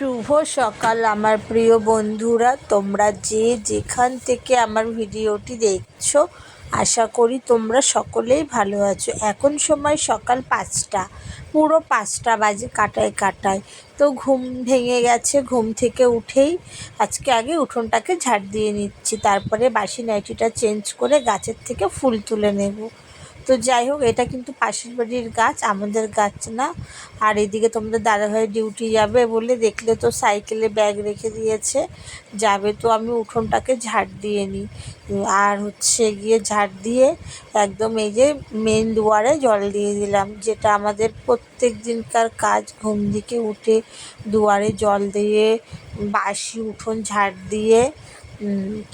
শুভ সকাল, আমার প্রিয় বন্ধুরা। তোমরা যে যেখান থেকে আমার ভিডিওটি দেখছ, আশা করি তোমরা সকলেই ভালো আছো। এখন সময় সকাল পাঁচটা, পুরো পাঁচটা বাজে কাটায় কাটায়। তো ঘুম ভেঙে গেছে, ঘুম থেকে উঠেই আজকে আগে উঠোনটাকে ঝাড় দিয়ে নিচ্ছি, তারপরে বাসি নাইটিটা চেঞ্জ করে গাছের থেকে ফুল তুলে নেব। তো যাই হোক, এটা কিন্তু পাশের বাড়ির গাছ, আমাদের গাছ না। আর এদিকে তোমাদের দাদাভাই ডিউটি যাবে বলে দেখলে তো সাইকেলে ব্যাগ রেখে দিয়েছে। যাবে তো আমি উঠোনটাকে ঝাড় দিয়ে নিই। আর হচ্ছে গিয়ে ঝাড় দিয়ে একদম এই যে মেন দুয়ারে জল দিয়ে দিলাম, যেটা আমাদের প্রত্যেক দিনকার কাজ। ঘুম থেকে উঠে দুয়ারে জল দিয়ে, বাসি উঠোন ঝাড় দিয়ে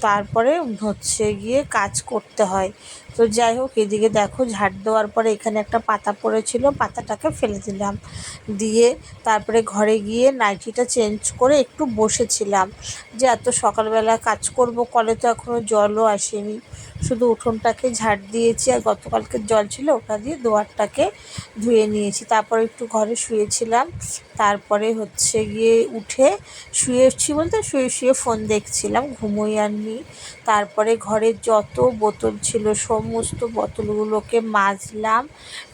তারপরে হচ্ছে গিয়ে কাজ করতে হয়। তো যাই হোক, এদিকে দেখো ঝাড় দেওয়ার পরে এখানে একটা পাতা পড়েছিল, পাতাটাকে ফেলে দিলাম। দিয়ে তারপরে ঘরে গিয়ে নাইটিটা চেঞ্জ করে একটু বসেছিলাম। যে এত সকালবেলা কাজ করব, কলে তো এখনও জলও আসেনি। শুধু উঠোনটাকে ঝাড় দিয়েছি আর গতকালকের জল ছিল, ওটা দিয়ে দোয়ারটাকে ধুয়ে নিয়েছি। তারপরে একটু ঘরে শুয়েছিলাম। তারপরে হচ্ছে গিয়ে উঠে শুয়েছি বলতে, শুয়ে শুয়ে ফোন দেখছিলাম ঘুমোই আননি তারপরে ঘরের যত বোতল ছিল, সমস্ত বোতলগুলোকে মাজলাম,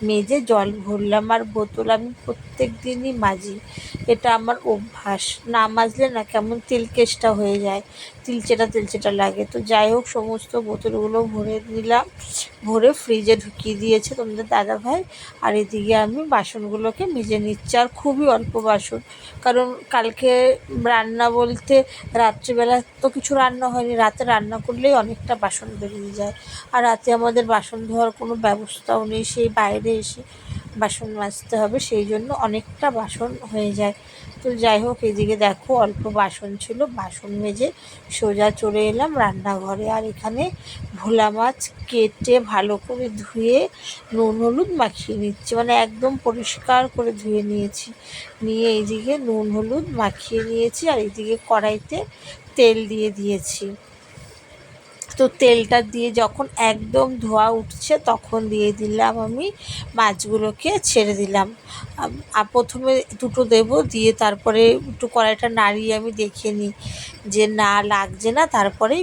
মেজে জল ভরলাম আর বোতল আমি প্রত্যেক দিনই মাজি। এটা আমার অভ্যাস। না মাজলে না কেমন তেলকেশটা হয়ে যায়। তিলচেটা তিলচেটা লাগে। তো যাই হোক, সমস্ত বোতলগুলো ভরে নিলাম। ভরে ফ্রিজে ঢুকিয়ে দিয়েছে তোমাদের দাদাভাই আর এদিকে আমি বাসনগুলোকে মেজে নিচ্ছি। আর খুবই অল্প বাসন। কারণ কালকে রান্না বলতে রাত্রিবেলা তো কিছু রান্না হয়নি, রাতে রান্না করলেই অনেকটা বাসন বেরিয়ে যায়। আর রাতে আমাদের বাসন ধোয়ার কোনো ব্যবস্থাও নেই, সেই বাইরে এসে বাসন মাজতে হবে, সেই জন্য অনেকটা বাসন হয়ে যায়। তো যাই হোক, এদিকে দেখো অল্প বাসন ছিল, বাসন মেজে সোজা চলে এলাম রান্নাঘরে। আর এখানে ভোলা মাছ কেটে ভালো করে ধুয়ে নুন হলুদ মাখিয়ে নিচ্ছি। মানে একদম পরিষ্কার করে ধুয়ে নিয়েছি। নিয়ে এইদিকে নুন হলুদ মাখিয়ে নিয়েছি, আর এইদিকে কড়াইতে তেল দিয়ে দিয়েছি। তো তেলটা দিয়ে যখন একদম ধোয়া উঠছে তখন দিয়ে দিলাম আমি মাছগুলোকে ছেড়ে দিলাম। প্রথমে দুটো দেবো, দিয়ে তারপরে একটু কড়াইটা নাড়িয়ে আমি দেখে নিই যে না লাগছে না, তারপরেই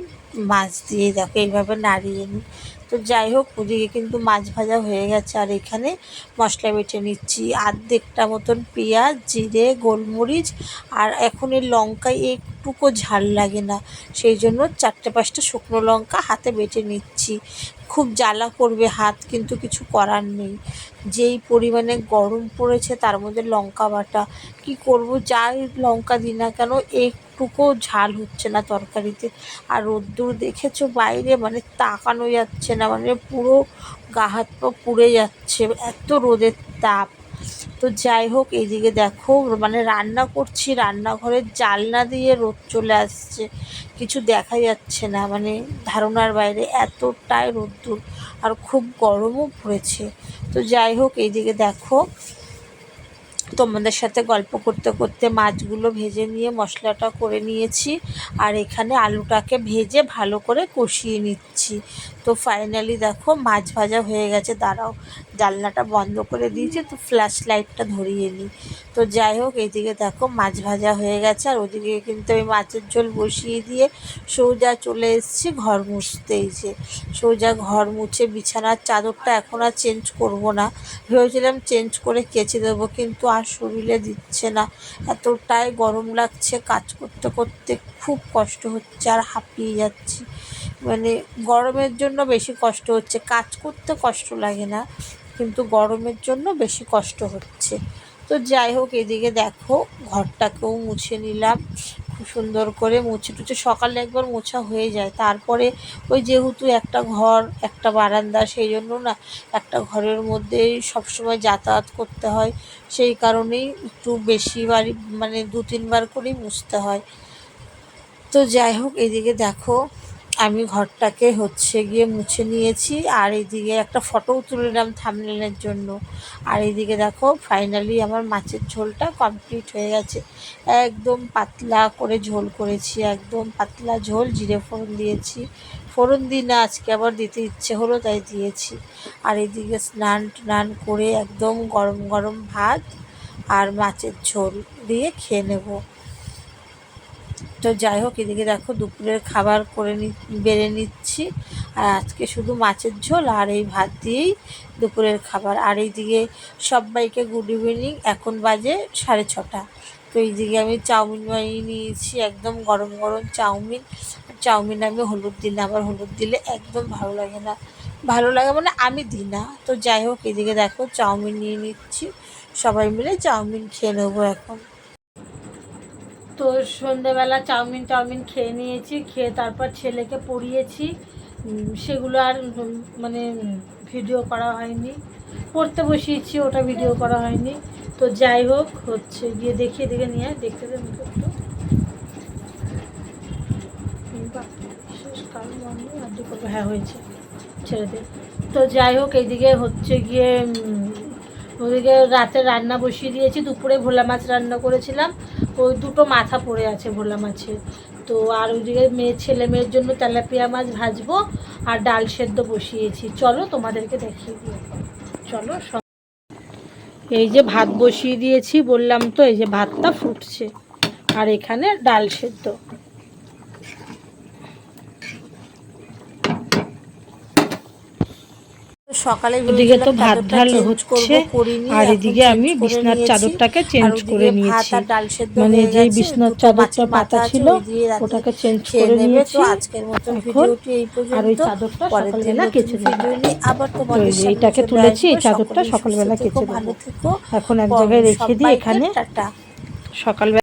মাছ দিয়ে দেখো, এইভাবে নাড়িয়ে নিই তো যাই হোক, ওদিকে কিন্তু মাছ ভাজা হয়ে গেছে। আর এখানে মশলা বেটে নিচ্ছি। আর্ধেকটা মতন পেঁয়াজ, জিরে, গোলমরিচ, আর এখন এই লঙ্কায় একটুকু ঝাল লাগে না। সেই জন্য চারটে পাঁচটা শুকনো লঙ্কা হাতে বেটে নিচ্ছি। খুব জ্বালা করবে হাত, কিন্তু কিছু করার নেই। যেই পরিমাণে গরম পড়েছে, তার মধ্যে লঙ্কা বাটা। কি করব? যাই লঙ্কা দিই না কেন, একটুকু ঝাল হচ্ছে না তরকারিতে। আর রোদ্দুর দেখেছ বাইরে? মানে তাকানো যাচ্ছে না মানে পুরো গা হাত পা পুড়ে যাচ্ছে। এত রোদের তাপ। তো যাই হোক, এইদিকে দেখো মানে রান্না করছি, রান্নাঘরের জালনা দিয়ে রোদ চলে আসছে। কিছু দেখা যাচ্ছে না মানে ধারণার বাইরে এতটাই রোদ্দুর, আর খুব গরমও পড়েছে। তো যাই হোক, এইদিকে দেখো তোমাদের সাথে গল্প করতে করতে মাছগুলো ভেজে নিয়ে মশলাটা করে নিয়েছি। আর এখানে আলুটাকে ভেজে ভালো করে কষিয়ে নিচ্ছি। তো ফাইনালি দেখো মাছ ভাজা হয়ে গেছে। দাঁড়াও, জানলাটা বন্ধ করে দিয়েছি। তো ফ্ল্যাশ লাইটটা ধরিয়ে নিই। তো যাই হোক, এদিকে দেখো মাছ ভাজা হয়ে গেছে। আর ওদিকে কিন্তু আমি মাছের ঝোল বসিয়ে দিয়ে সৌজা চলে এসেছি ঘর মুছতে। যে সৌজা ঘর মুছে বিছানার চাদরটা এখন আর চেঞ্জ করব না। ভেবেছিলাম চেঞ্জ করে কেচে দেবো, কিন্তু আর শরীরে দিচ্ছে না। এতটাই গরম লাগছে, কাজ করতে করতে খুব কষ্ট হচ্ছে আর হাঁপিয়ে যাচ্ছি। মানে গরমের জন্য বেশি কষ্ট হচ্ছে, কাজ করতে কষ্ট লাগে না, কিন্তু গরমের জন্য বেশি কষ্ট হচ্ছে। তো যাই হোক, এদিকে দেখো, ঘরটাকেও মুছে নিলাম। সুন্দর করে মুছে টুছে, সকালে একবার মোছা হয়ে যায়। তারপরে ওই যেহেতু একটা ঘর, একটা বারান্দা, সেই জন্য না একটা ঘরের মধ্যেই সবসময় যাতায়াত করতে হয়। সেই কারণেই একটু বেশি বাড়ি মানে দু তিনবার করেই মুছতে হয়। তো যাই হোক, এদিকে দেখো আমি ঘরটাকে হচ্ছে গিয়ে মুছে নিয়েছি, আর এইদিকে একটা ফটোও তুলে নিলাম থামলেনের জন্য। আর এইদিকে দেখো ফাইনালি আমার মাছের ঝোলটা কমপ্লিট হয়ে গেছে। একদম পাতলা করে ঝোল করেছি, একদম পাতলা ঝোল, জিরে ফোড়ন দিয়েছি। ফোড়ন দিই না, আজকে আবার দিতে ইচ্ছে হলো, তাই দিয়েছি। আর এদিকে স্নান টান করে একদম গরম গরম ভাত আর মাছের ঝোল দিয়ে খেয়ে নেব। তো যাই হোক, এদিকে দেখো দুপুরের খাবার করে নি, বেড়ে নিচ্ছি। আর আজকে শুধু মাছের ঝোল আর এই ভাত দিয়েই দুপুরের খাবার। আর এইদিকে সবাইকে গুড ইভিনিং এখন বাজে সাড়ে ছটা। তো এইদিকে আমি চাউমিন বানিয়ে নিয়েছি, একদম গরম গরম চাউমিন। চাউমিন আমি হলুদ দিই না, আবার হলুদ দিলে একদম ভালো লাগে না। ভালো লাগে মানে আমি দিই না। তো যাই হোক, এদিকে দেখো চাউমিন নিয়ে নিচ্ছি। সবাই মিলে চাউমিন খেয়ে নেব এখন। তো সন্ধেবেলা চাউমিন টাউমিন খেয়ে নিয়েছি, খেয়ে তারপর ছেলেকে পড়িয়েছি। সেগুলো আর মানে ভিডিও করা হয়নি। পড়তে বসিয়েছি, ওটা ভিডিও করা হয়নি। তো যাই হোক, হচ্ছে, গিয়ে দেখিয়ে দেখে নিয়ে দেখতে দেন একটু। হ্যাঁ হয়েছে ছেড়ে তো যাই হোক এইদিকে হচ্ছে গিয়ে ওদিকে রাতে রান্না বসিয়ে দিয়েছি, দুপুরে ভোলা মাছ রান্না করেছিলাম। ওই দুটো মাথা পড়ে আছে ভোলা মাছের। তো আর ওইদিকে মেয়ে, ছেলে মেয়ের জন্য তেলাপিয়া মাছ ভাজবো আর ডাল সেদ্ধ বসিয়েছি। চলো তোমাদেরকে দেখিয়ে দিই চলো এই যে ভাত বসিয়ে দিয়েছি, বললাম তো এই যে ভাতটা ফুটছে। আর এখানে ডাল সেদ্ধ। সকালে তো ভাত হচ্ছে আর এদিকে আমি বিছনার চাদরটাকে চেঞ্জ করে নিয়েছি। মানে যে বিছনার চাদরটা পাতা ছিল ওটাকে চেঞ্জ করে নিয়েছি। এখন আর ওই চাদরটা সকালবেলা কেচে দেবো। ভিডিও নিয়ে আবার তো তোমাদের এই যে সামনে এইটাকে তুলেছি এই চাদরটা সকালবেলা কেচে দেবো। এখন এক জায়গায় রেখে দিই এখানে। সকালবেলা